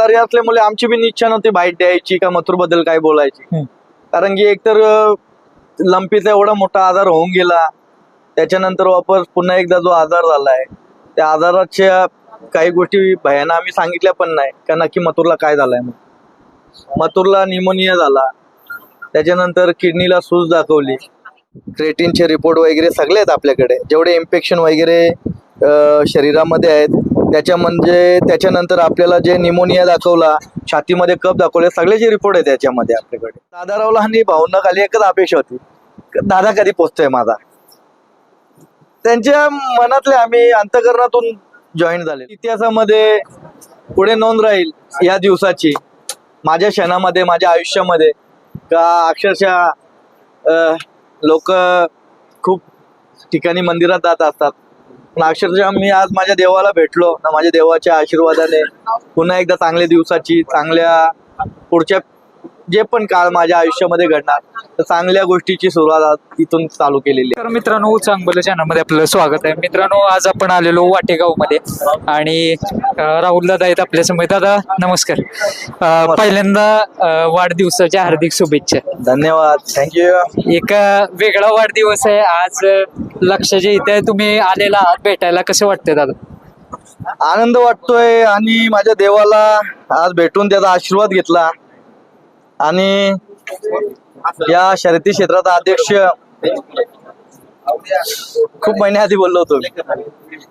म्हातारी असल्यामुळे आमची बी इच्छा नव्हती बाईट द्यायची का मथुरबद्दल काय बोलायची. कारण की एकतर लंपीचा एवढा मोठा आजार होऊन गेला त्याच्यानंतर वापस पुन्हा एकदा जो आजार झालाय त्या आजाराच्या काही गोष्टी भयानं आम्ही सांगितल्या पण नाही का नक्की मथुरला काय झालंय म्हणून. मथुरला निमोनिया झाला त्याच्यानंतर किडनीला सूज दाखवली क्रेटिनचे रिपोर्ट वगैरे सगळे आहेत आपल्याकडे जेवढे इन्फेक्शन वगैरे शरीरामध्ये आहेत त्याच्या म्हणजे त्याच्यानंतर आपल्याला जे निमोनिया दाखवला छातीमध्ये कप दाखवले सगळे जे रिपोर्ट आहे त्याच्यामध्ये आपल्याकडे. दादारावला आणि भाऊंना खाली एकच अपेक्षा होती. दादा कधी पोचतोय माझा? त्यांच्या मनातले आम्ही अंतकरणातून जॉईन झाले. इतिहासामध्ये पुढे नोंद राहील या दिवसाची. माझ्या क्षणामध्ये माझ्या आयुष्यामध्ये. का अक्षरशः लोक खूप ठिकाणी मंदिरात जात असतात. पण अक्षरशः मी आज माझ्या देवाला भेटलो. ना माझ्या देवाच्या आशीर्वादाने. पुन्हा एकदा चांगल्या दिवसाची चांगल्या पुढच्या जे पण काळ माझ्या आयुष्यामध्ये घडणार तर चांगल्या गोष्टीची सुरुवात आज इथून चालू केलेली तर मित्रांनो चांगलं चॅनलमध्ये आपलं स्वागत आहे. मित्रांनो आज आपण आलेलो वाटेगावमध्ये आणि राहुल दादा आहेत आपल्यासमोर. दादा नमस्कार. अं, पहिल्यांदा अं, वाढदिवसाच्या हार्दिक शुभेच्छा. धन्यवाद. थँक्यू एक अं, वेगळा वाढदिवस आहे. आज अं, लक्षाच्या इथे तुम्ही आलेला आहात भेटायला. कसं वाटतंय दादा? आनंद वाटतोय आणि माझ्या देवाला आज भेटून त्याचा आशीर्वाद घेतला. आणि या शर्यती क्षेत्राचा अध्यक्ष खूप महिन्याआधी बोललो होतो मी.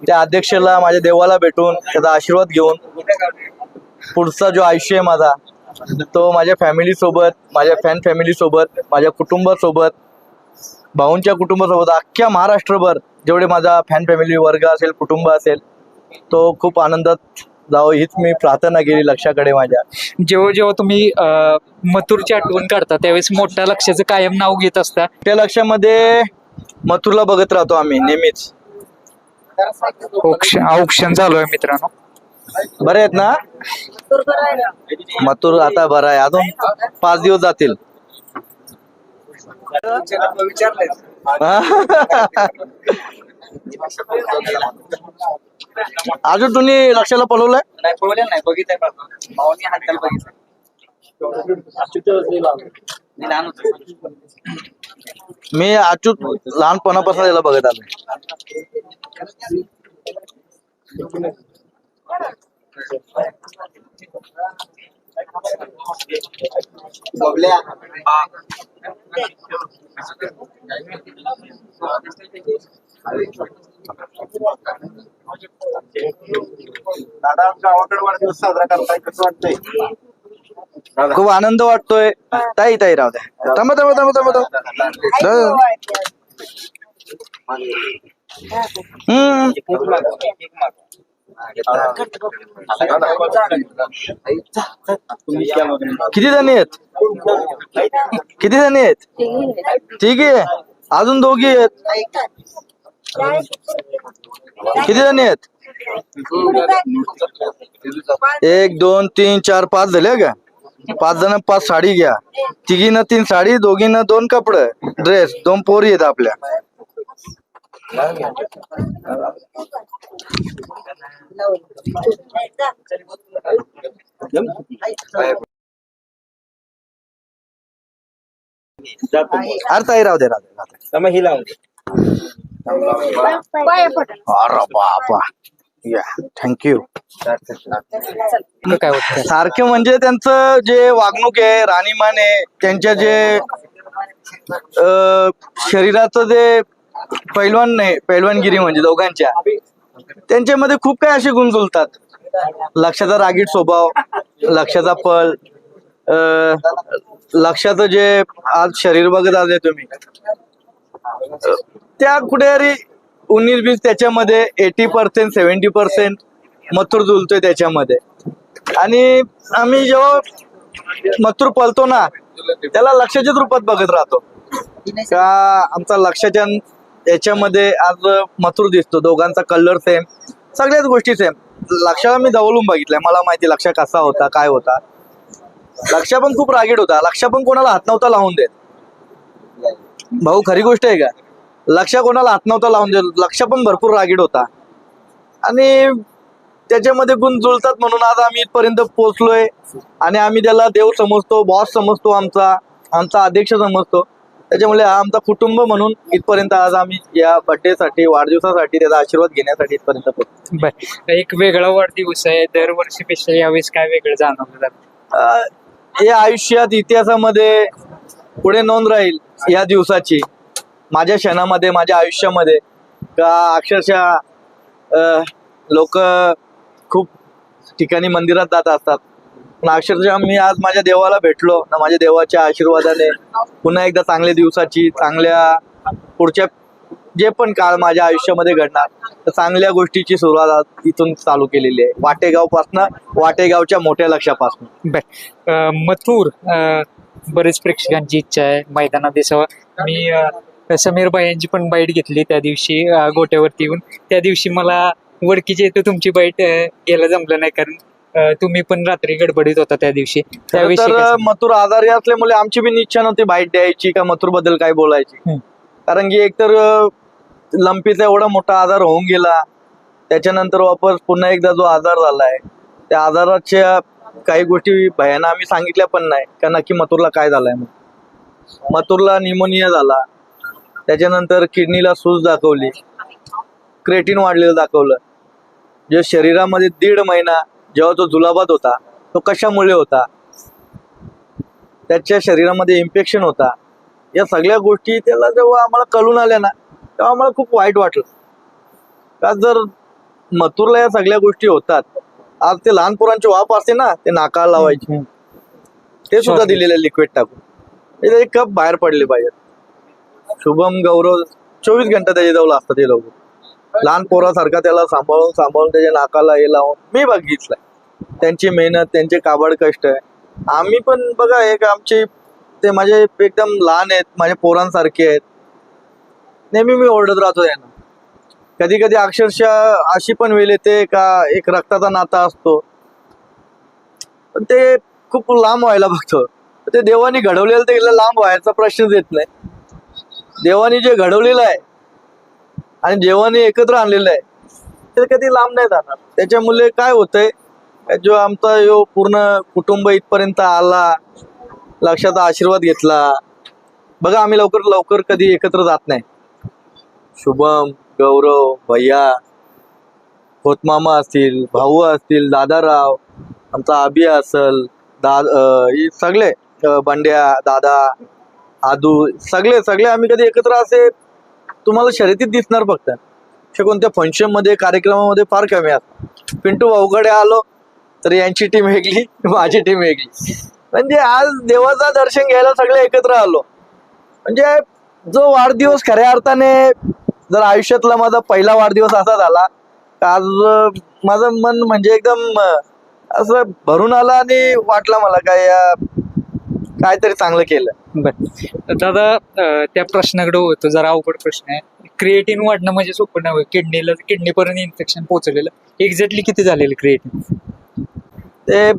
त्या अध्यक्षला माझ्या देवाला भेटून त्याचा आशीर्वाद घेऊन पुढचा जो आयुष्य आहे माझा तो माझ्या फॅमिली सोबत माझ्या फॅन फॅमिली सोबत माझ्या कुटुंबासोबत भाऊंच्या कुटुंबासोबत अख्ख्या महाराष्ट्रभर जेवढे माझा फॅन फॅमिली वर्ग असेल कुटुंब असेल तो खूप आनंदात जावं हीच मी प्रार्थना केली लक्षाकडे माझ्या. जेव्हा जेव्हा तुम्ही अं, मथुरची आठवण काढता त्यावेळेस मोठ्या लक्षाचं कायम नाव घेत असता? त्या लक्षामध्ये मथुरला बघत राहतो आम्ही नेहमीच. औक्षण औक्षण चालू आहे मित्रांनो. बरे आहेत ना? मथुर आता बरा आहे अजून पाच दिवस जातील. अजून तुम्ही लक्षाला पळवलंय? नाही पळवले नाही बघितलंय भावानी हाताला बघितलं मी अचूक लहानपणापासून त्याला बघत आलो बबल्या. दादा गावाकडे वाढदिवस साजरा करताय कसं वाटतंय? खूप आनंद वाटतोय. ताई ताई राहू द्या. थांबा थांबा थांबा थांबा थांबा. हम्म. किती जणी आहेत? किती जणी आहेत? ठीक आहे. अजून दोघी आहेत. किती जणी आहेत? एक दोन तीन चार पाच झाले का? पाच जण पाच साडी घ्या. तिघीनं तीन साडी दोघीनं दोन कपड ड्रेस दोन पोरी आहेत आपल्या. अरे ताई राहू दे राहू दे, मग ही लावून अरे बापा या थँक्यू काय होत सारखे म्हणजे त्यांचं जे वागणूक आहे राणीमान आहे त्यांच्या जे शरीराचं जे पैलवान नाही पैलवानगिरी म्हणजे दोघांच्या त्यांच्यामध्ये खूप काही असे गुण जुलतात लक्षाचा रागीट स्वभाव लक्षाचा पल अं, लक्षाचं जे आज शरीर बघत आले तुम्ही त्या कुठेतरी उन्नीस बीस त्याच्यामध्ये एटी पर्सेंट सेव्हन्टी पर्सेंट मथुर जुलतोय त्याच्यामध्ये. आणि आम्ही जेव्हा मथुर पळतो ना त्याला लक्षाच्याच रूपात बघत राहतो. का आमचा लक्षाच्या याच्यामध्ये आज मथुर दिसतो दोघांचा कलर सेम सगळ्याच गोष्टी सेम लक्षाला मी जवळून बघितलंय मला माहिती लक्ष कसा होता काय होता. लक्ष पण खूप रागीट होता लक्ष पण कोणाला हात नव्हता लावून देत. भाऊ खरी गोष्ट आहे का? लक्ष कोणाला हात नव्हता लावून देत. लक्ष पण भरपूर रागीट होता. आणि त्याच्यामध्ये गुण जुळतात म्हणून आज आम्ही इथपर्यंत पोहोचलोय. आणि आम्ही त्याला देव समजतो बॉस समजतो आमचा आमचा अध्यक्ष समजतो. त्याच्यामुळे आमचा कुटुंब म्हणून इथपर्यंत आज आम्ही या बर्थडे साठी वाढदिवसासाठी त्याचा आशीर्वाद घेण्यासाठी इथपर्यंत पोहोचलो बर. एक वेगळा वाढदिवस आहे. दरवर्षीपेक्षा यावेळेस काय वेगळं जाणवलं जातं हे आयुष्यात इतिहासामध्ये पुढे नोंद राहील या दिवसाची. माझ्या क्षणामध्ये माझ्या आयुष्यामध्ये का अक्षरशः लोक खूप ठिकाणी मंदिरात जात असतात. पण अक्षरशः मी आज माझ्या देवाला भेटलो ना माझ्या देवाच्या आशीर्वादाने. पुन्हा एकदा चांगल्या दिवसाची चांगल्या पुढच्या जे पण काळ माझ्या आयुष्यामध्ये घडणार तर चांगल्या गोष्टीची सुरुवात आज इथून चालू केलेली आहे. वाटेगावपासनं वाटेगावच्या मोठ्या लक्षापासून. मथूर मथुर बरेच प्रेक्षकांची इच्छा आहे मैदानात दिसावं. मी समीर बाई यांची पण बाईट घेतली त्या दिवशी गोट्यावरती येऊन. त्या दिवशी मला वडकीच्या इथं तुमची बाईट घ्यायला जमलं नाही कारण तुम्ही पण रात्री गडबडीत होता त्या दिवशी. तर? मथुर आजारी असल्यामुळे आमची बी इच्छा नव्हती बाईट द्यायची का मथुरबद्दल काय बोलायची. कारण की एकतर लंपीचा एवढा मोठा आजार होऊन गेला. त्याच्यानंतर वापस पुन्हा एकदा जो आजार झालाय त्या आजाराच्या काही गोष्टी भयानं आम्ही सांगितल्या पण नाही. का नक्की मथुरला काय झालंय म्हणून. मथुरला निमोनिया झाला. त्याच्यानंतर किडनीला सूज दाखवली. क्रेटिन वाढलेलं दाखवलं. जे शरीरामध्ये दीड महिना जेव्हा तो जुलाबात होता तो कशामुळे होता? त्याच्या शरीरामध्ये इन्फेक्शन होता. या सगळ्या गोष्टी त्याला जेव्हा आम्हाला कळून आल्या ना तेव्हा आम्हाला खूप वाईट वाटलं. का जर मथुरला या सगळ्या गोष्टी होतात आज ते लहान पोरांची वाप असते ना ते नाकाला लावायची. ते सुद्धा दिलेले लिक्विड टाकून. त्याचे एक कप बाहेर पडले पाहिजेत. शुभम गौरव चोवीस घंटा त्याच्याजवळ असतात ते लोक लहान पोरासारखा त्याला सांभाळून सांभाळून त्याच्या नाकाला हे लावून मी बघितलंय त्यांची मेहनत त्यांचे काबड कष्ट आहे. आम्ही पण बघा एक आमचे ते माझे एकदम लहान आहेत माझ्या पोरांसारखे आहेत. नेहमी मी ओरडत राहतो यांना कधी कधी अक्षरशः अशी पण वेळ येते का एक रक्ताचा नाता असतो. पण ते खूप लांब व्हायला बघतो. ते देवाने घडवलेलं ते लांब व्हायचा प्रश्नच येत नाही. देवानी जे घडवलेलं आहे आणि देवाने एकत्र आणलेलं आहे ते कधी लांब नाही जाणार. त्याच्यामुळे काय होतंय? जो आमचा यो पूर्ण कुटुंब इथपर्यंत आला लक्षाचा आशीर्वाद घेतला. बघा आम्ही लवकर लवकर कधी एकत्र जात नाही. शुभम गौरव भैया खोतमामा असतील भाऊ असतील दादाराव आमचा अभि असल दा सगळे बंड्या दादा आदू सगळे सगळे आम्ही कधी एकत्र असे तुम्हाला शर्यतीत दिसणार फक्त. अशा कोणत्या फंक्शनमध्ये कार्यक्रमामध्ये फार कमी असतात पिंटू भाऊकडे आलो तर यांची टीम वेगळी माझी टीम वेगळी. म्हणजे आज देवाचं दर्शन घ्यायला सगळे एकत्र आलो. म्हणजे जो वाढदिवस खऱ्या अर्थाने जर आयुष्यातला माझा पहिला वाढदिवस असा झाला आज माझं मन म्हणजे एकदम असं भरून आलं आणि वाटलं मला काय या काहीतरी चांगलं केलं. बर. दादा अं, त्या प्रश्नाकडे होतो जरा अवघड प्रश्न आहे. क्रिएटिन वाढणं म्हणजे सोपं नव्हे किडनीला किडनीपर्यंत इन्फेक्शन पोहोचलेलं. एक्झॅक्टली किती झालेलं क्रिएटिन ते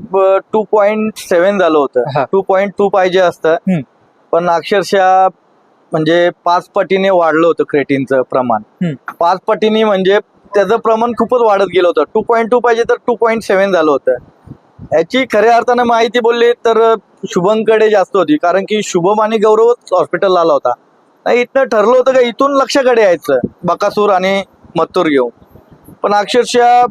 टू पॉइंट सेव्हन झालं हा. होतं टू पॉइंट टू पाहिजे असतं. पण अक्षरशः म्हणजे पाच पटीने वाढलं होतं क्रेटिनचं प्रमाण. हम्म. पाच पटीने म्हणजे त्याचं प्रमाण खूपच वाढत गेलं होतं. टू पॉईंट टू पाहिजे तर टू पॉईंट सेव्हन झालं होतं. याची खऱ्या अर्थानं माहिती बोलली तर शुभमकडे जास्त होती. कारण की शुभम आणि गौरवच हॉस्पिटलला आला होता. नाही इथनं ठरलं होतं का इथून लक्षकडे यायचं बकासूर आणि मत्तूर घेऊन. पण अक्षरशः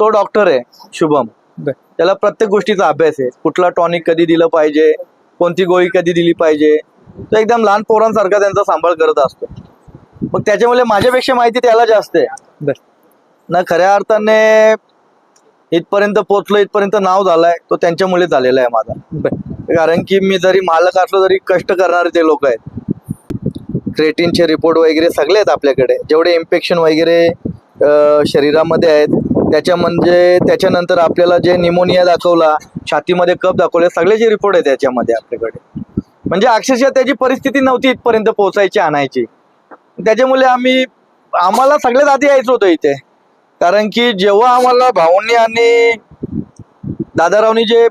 तो डॉक्टर आहे शुभम. त्याला प्रत्येक गोष्टीचा अभ्यास आहे. कुठला टॉनिक कधी दिलं पाहिजे कोणती गोळी कधी दिली पाहिजे तो एकदम लहान पोरांसारखा त्यांचा सांभाळ करत असतो. मग त्याच्यामुळे माझ्यापेक्षा माहिती त्याला जास्त आहे. ना खऱ्या अर्थाने इथपर्यंत पोहोचलो इथपर्यंत नाव झालाय तो त्यांच्यामुळे झालेला आहे माझा. कारण की मी जरी मालक असलो तरी कष्ट करणारे ते लोक आहेत. क्रेटिनचे रिपोर्ट वगैरे सगळे आहेत आपल्याकडे. जेवढे इन्फेक्शन वगैरे शरीरामध्ये आहेत त्याच्या म्हणजे त्याच्यानंतर आपल्याला जे निमोनिया दाखवला छातीमध्ये कप दाखवले सगळ्याचे रिपोर्ट आहेत त्याच्यामध्ये आपल्याकडे. म्हणजे अक्षरशः त्याची परिस्थिती नव्हती इथपर्यंत पोहोचायची आणायची. त्याच्यामुळे आम्ही आम्हाला सगळ्यात आधी यायचं होतं इथे. कारण की जेव्हा आम्हाला भाऊंनी आणि दादारावनी जे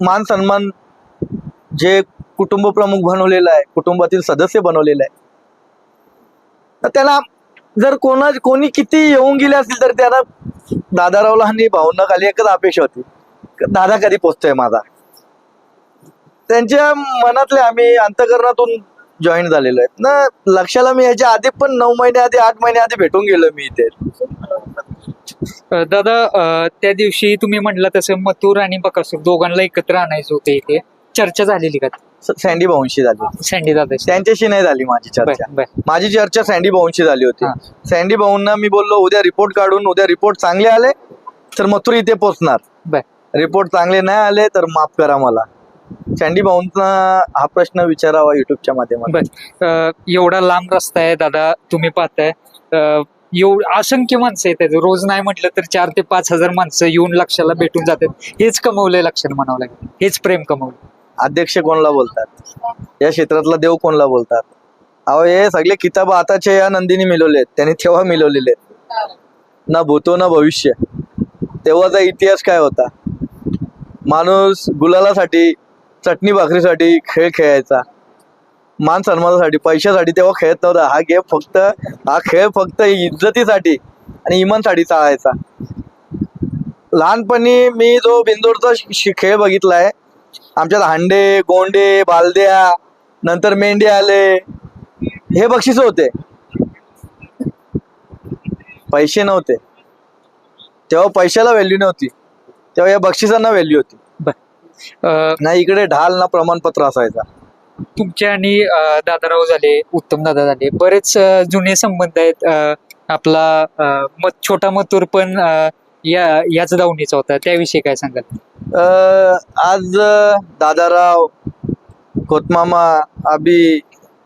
मान सन्मान जे कुटुंब प्रमुख बनवलेलं आहे कुटुंबातील सदस्य बनवलेलं आहे तर त्याला जर कोणा कोणी किती येऊन गेले असतील तर त्याला दादारावला आणि भाऊंना खाली एकच अपेक्षा होती. दादा कधी पोचतोय माझा? त्यांच्या मनातले आम्ही अंतकरणातून जॉईन झालेलो आहेत. ना लक्षाला मी याच्या आधी पण नऊ महिने आधी आठ महिने आधी भेटून गेलो मी इथे. दादा त्या दिवशी तुम्ही म्हटलं तसं मथुर आणि बकासूर दोघांना एकत्र आणायचं होते इथे. चर्चा झालेली का? सँडी भाऊंशी झाली सँडी दादा. त्यांच्याशी नाही झाली माझी चर्चा. माझी चर्चा सँडी भाऊंशी झाली होती. सँडी भाऊंना मी बोललो उद्या रिपोर्ट काढून उद्या रिपोर्ट चांगले आले तर मथुर इथे पोचणार. बर. रिपोर्ट चांगले नाही आले तर माफ करा मला. सँडी भाऊंना हा प्रश्न विचारावा युट्यूबच्या माध्यमातून. अ, एवढा लांब रस्ता आहे दादा तुम्ही पाहताय. एवढ असंख्य माणसं येतात. रोज नाही म्हटलं तर चार ते पाच हजार माणसं येऊन लक्षाला भेटून जातात. हेच कमवलंय लक्षाला म्हणावं लागेल. हेच प्रेम कमवलं अध्यक्ष कोणला बोलतात? या क्षेत्रातला देव कोणला बोलतात? अहो हे सगळे किताब आताचे या नंदीने मिळवले त्यांनी तेव्हा मिळवलेले आहेत ना भूतो ना भविष्य. तेव्हाचा इतिहास काय होता? माणूस गुलालासाठी चटणी भाकरीसाठी खेळ खेळायचा. मान सन्मानासाठी पैशासाठी तेव्हा खेळत नव्हता. हा गेम फक्त हा खेळ फक्त इज्जतीसाठी आणि इमानसाठी चालायचा. लहानपणी मी जो शि- खेळ बघितलाय आमच्यात हांडे गोंडे बालद्या नंतर मेंढे आले हे बक्षीस होते. पैसे नव्हते. तेव्हा पैशाला व्हॅल्यू नव्हती. तेव्हा या बक्षिसांना व्हॅल्यू होती. ना इकडे ढाल ना प्रमाणपत्र असायचा. तुमचे आणि दादाराव झाले उत्तम दादा झाले बरेच जुने संबंध आहेत. आपला मत छोटा मतूर पण या याच दावणीचा होता. त्याविषयी काय सांगाल? अं, आज दादाराव कोतमामा आबी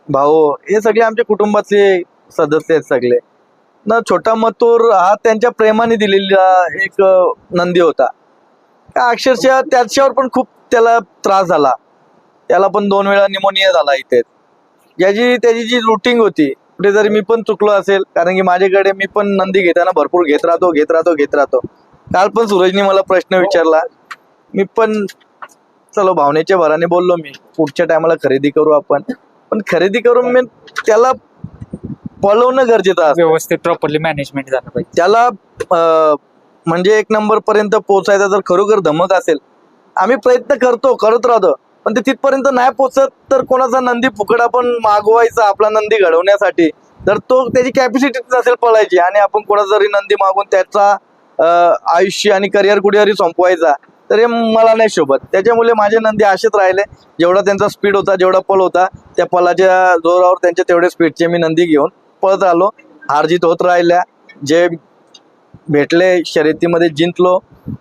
भाऊ हे सगळे आमच्या कुटुंबाचे सदस्य आहेत सगळे. ना छोटा मतूर हा त्यांच्या प्रेमाने दिलेला एक नंदी होता. अक्षरशः त्याच्यावर पण खूप त्याला त्रास झाला. त्याला पण दोन वेळा निमोनिया झाला इथे. याची त्याची जी रुटीन होती कुठेतरी मी पण चुकलो असेल कारण की माझ्याकडे मी पण नंदी घेताना भरपूर घेत राहतो घेत राहतो घेत राहतो. काल पण सूरजने मला प्रश्न विचारला. मी पण चलो भावनेच्या भराने बोललो मी पुढच्या टायमाला खरेदी करू आपण. पण खरेदी करून मी त्याला पळवणं गरजेचं असतं. व्यवस्थित प्रॉपरली मॅनेजमेंट झालं पाहिजे. त्याला म्हणजे एक नंबर पर्यंत पोहोचायचा जर खरोखर धमक असेल आम्ही प्रयत्न करतो करत राहतो. पण ते तिथपर्यंत नाही पोचत तर कोणाचा नंदी फुकडा पण मागवायचा आपला नंदी घडवण्यासाठी. तर तो त्याची कॅपॅसिटी असेल पळायची आणि आपण कोणाचा जरी नंदी मागून त्याचा आयुष्य आणि करिअर कुठेतरी संपवायचा तर हे मला नाही शोभत. त्याच्यामुळे माझे नंदी असेच राहिले. जेवढा त्यांचा स्पीड होता जेवढा पल होता त्या पलाच्या जोरावर त्यांच्या तेवढ्या स्पीडचे मी नंदी घेऊन पळत आलो. हारजीत होत राहिल्या. जे भेटले शर्यतीमध्ये जिंकलो.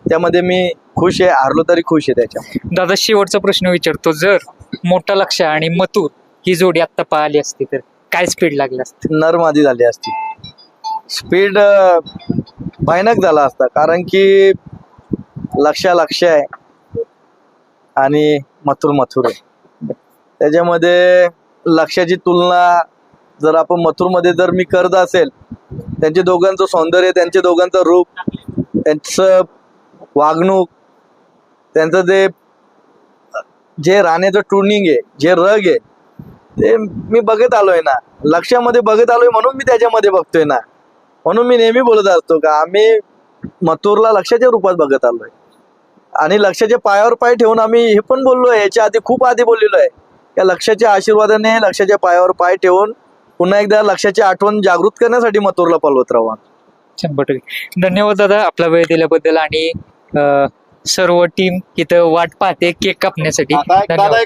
त्यामध्ये मी खुश आहे हारलो तरी खुश आहे त्याच्या दादा शेवटचा प्रश्न विचारतो. जर मोठा लक्ष आणि मथुर ही जोडी आत्ता पाहिली असती तर काय स्पीड लागली असती? नरमादी झाली असती. स्पीड भयानक झाला असता कारण की लक्ष लक्ष आहे आणि मथुर मथुर आहे. त्याच्यामध्ये लक्षाची तुलना जर आपण मथुरमध्ये जर मी करत असेल त्यांचे दोघांचं सौंदर्य त्यांचे दोघांचं रूप त्यांचं वागणूक त्यांचं ते जे राण्याचं टुर्निंग आहे जे रग आहे ते मी बघत आलोय ना. लक्षामध्ये बघत आलोय म्हणून मी त्याच्यामध्ये बघतोय ना. म्हणून मी नेहमी बोलत असतो का आम्ही मथुरला लक्षाच्या रूपात बघत आलोय. आणि लक्षाच्या पायावर पाय ठेवून आम्ही हे पण बोललोय याच्या आधी खूप आधी बोललेलो आहे या लक्षाच्या आशीर्वादाने लक्षाच्या पायावर पाय ठेवून पुन्हा एकदा लक्षाची आठवण जागृत करण्यासाठी मथुरला पलवत राहा शंभर टक्के. धन्यवाद दादा आपला वेळ दिल्याबद्दल आणि सर्व टीम इथं वाट पाहते केक कापण्यासाठी. धन्यवाद.